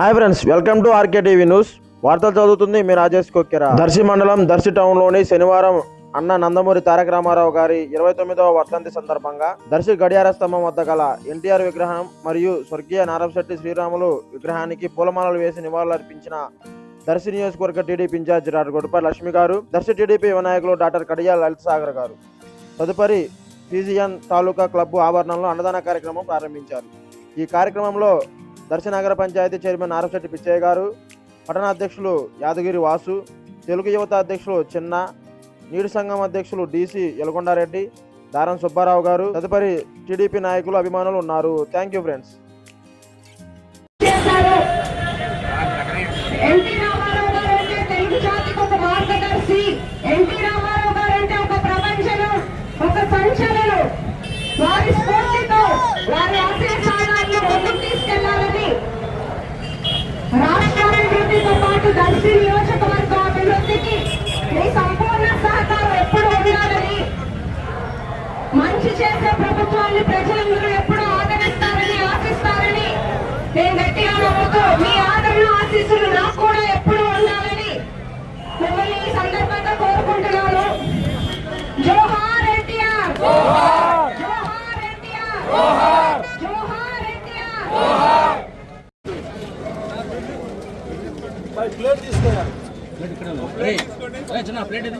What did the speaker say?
Hi friends welcome to RK TV news వార్తలు చదువుతుంది మీ రాజేష్ కొక్కెర. దర్శి మండలం దర్శి టౌన్లోని శనివారం అన్న నందమూరి తారక రామారావు గారి ఇరవై తొమ్మిదవ వర్ధంతి సందర్భంగా దర్శి గడియార స్తంభం వద్ద గల ఎన్టీఆర్ విగ్రహం మరియు స్వర్గీయ నారంశెట్టి శ్రీరాములు విగ్రహానికి పూలమాలలు వేసి నివాళులర్పించిన దర్శి నియోజకవర్గ TDP in-charge doctor Godapa Lakshmi గారు దర్శి టీడీపీ వినాయకులు డాక్టర్ కడియా లలిత సాగర్ గారు. తదుపరి పీజీఎన్ తాలూకా క్లబ్ ఆవరణంలో అన్నదాన కార్యక్రమం ప్రారంభించారు. ఈ కార్యక్రమంలో దర్శనగర పంచాయతీ చైర్మన్ నారశెట్టి పిచ్చయ్య గారు పట్టణ అధ్యక్షులు యాదగిరి వాసు తెలుగు యువత అధ్యక్షులు చిన్న నీటి సంఘం అధ్యక్షులు డీసీ యలగొండారెడ్డి దారం సుబ్బారావు గారు తదుపరి టీడీపీ నాయకులు అభిమానులు ఉన్నారు. Thank you friends NT Ramarao గారు అంటే ఒక ప్రపంచం ఒక సంచలనం. వారి అభివృద్ధితో నియోజకవర్గ అభివృద్ధికి మీ సంపూర్ణ సహకారం ఎప్పుడు ఉండాలని మంచి చేసే ప్రభుత్వాన్ని ప్రజలందరూ చిన్న ప్లేట్ ఇది.